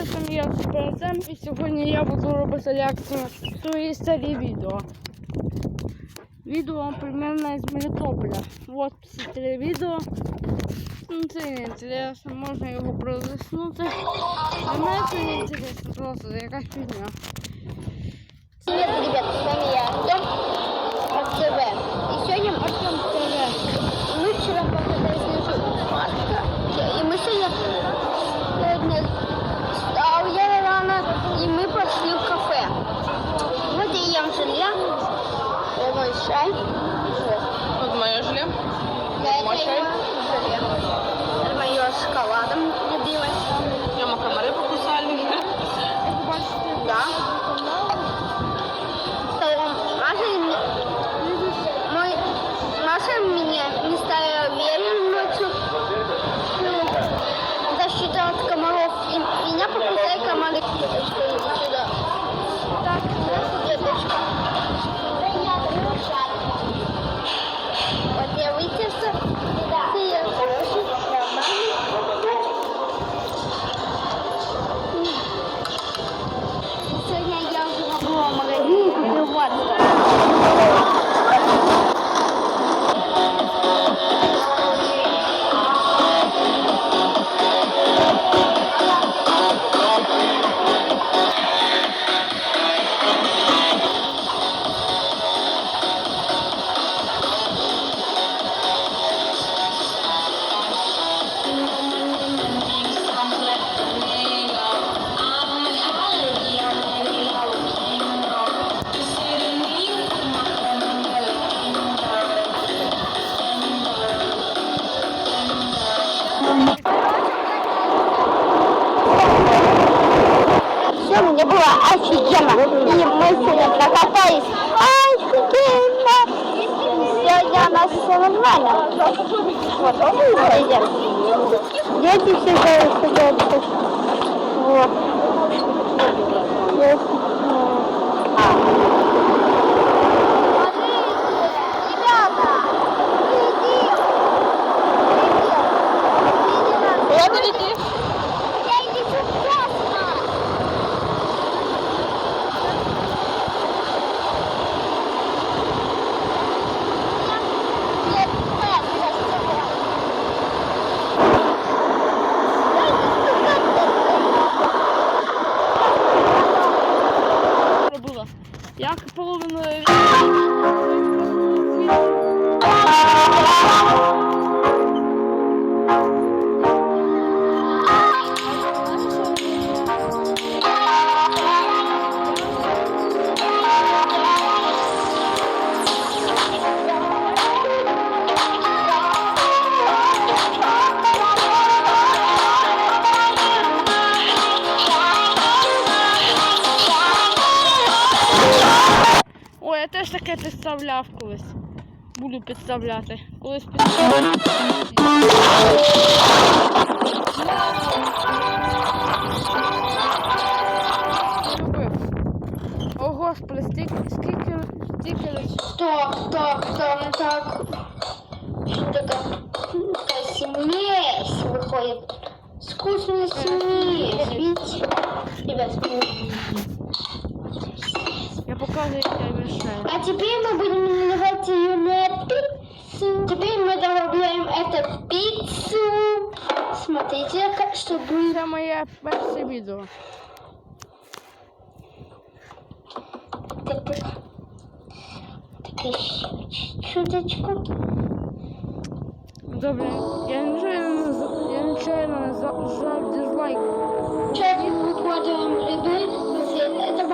Всім я Суперзем і сьогодні я буду робити реакцію на свої старі відео. Відео примерно з Мелітополя. Вот всі три відео. Ну, це не інтересно, можна його пролиснути. Для мене це не інтересно, просто якась фігня. Привет, ребят, с вами я, Мне было офигенно. И мы сегодня прокатались офигенно. Сегодня у нас все нормально. Вот, пойдем. Дети все делают, Вот. Есть. Куда ты летишь? Jakob Oldenburg. Я теж таке підставляв колись. Буду підставляти. Колись підставляв. О, господи, стільки, скільки, стільки Стоп, стоп, стоп, так. Такое? Такая смесь выходит. Скучная смесь. Ребят, Я показую, як я вирішаю. А теперь мы будем наливать ее на пиццу. Теперь мы добавляем это в пиццу. Смотрите, как- что будет. Це моє перше відео. Такая такая чуточку. Добре, я нечайно не за- я нечайно не зажав дизлайк. Чайник выкладываем ряды, после этого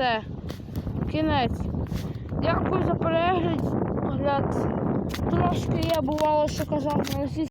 Все. Кінець. Дякую за перегляд. Трошки я бувало, що казав на російській